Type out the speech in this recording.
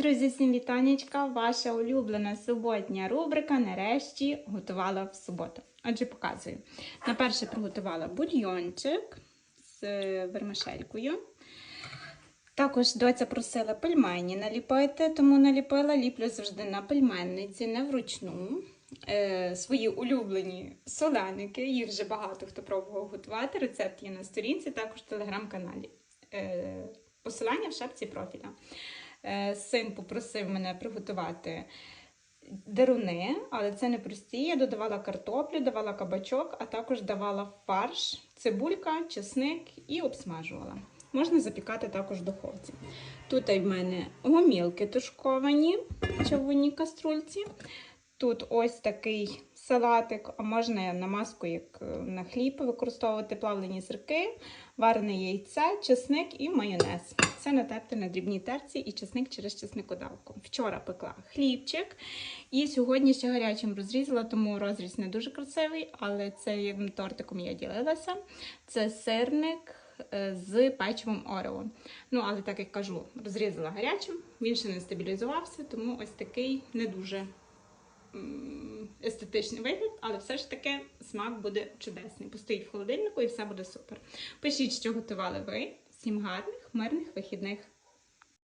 Друзі, всім вітанечка! Ваша улюблена суботня рубрика нарешті готувала в суботу. Отже, показую. На перше приготувала бульйончик з вермишелькою. Також доця просила пельмені наліпити, тому наліпила, ліплю завжди на пельменниці, не вручну. Е, свої улюблені соленики. Їх вже багато хто пробував готувати. Рецепт є на сторінці, також в телеграм-каналі. Е, посилання в шапці профіля. Е, Син попросив мене приготувати деруни, але це не прості. Я додавала картоплю, давала кабачок, а також давала фарш, цибулька, чесник і обсмажувала. Можна запікати також в духовці. Тут в мене гомілки тушковані в чавунній каструльці. Тут ось такий салатик, а можна намазку як е, на хліб використовувати плавлені сирки, варене яйце, чесник і майонез. Це натерти на дрібній терці і чесник через чесникодавку. Вчора пекла хлібчик і сьогодні ще гарячим розрізала, тому розріз не дуже красивий, але цим тортиком я ділилася. Це сирник е, з печивом Орео. Ну, але так як кажу, розрізала гарячим, він ще не стабілізувався, тому ось такий не дуже естетичний вигляд, але все ж таки смак буде чудесний. Постоїть в холодильнику і все буде супер. Пишіть, що готували ви. Всім гарних, мирних вихідних.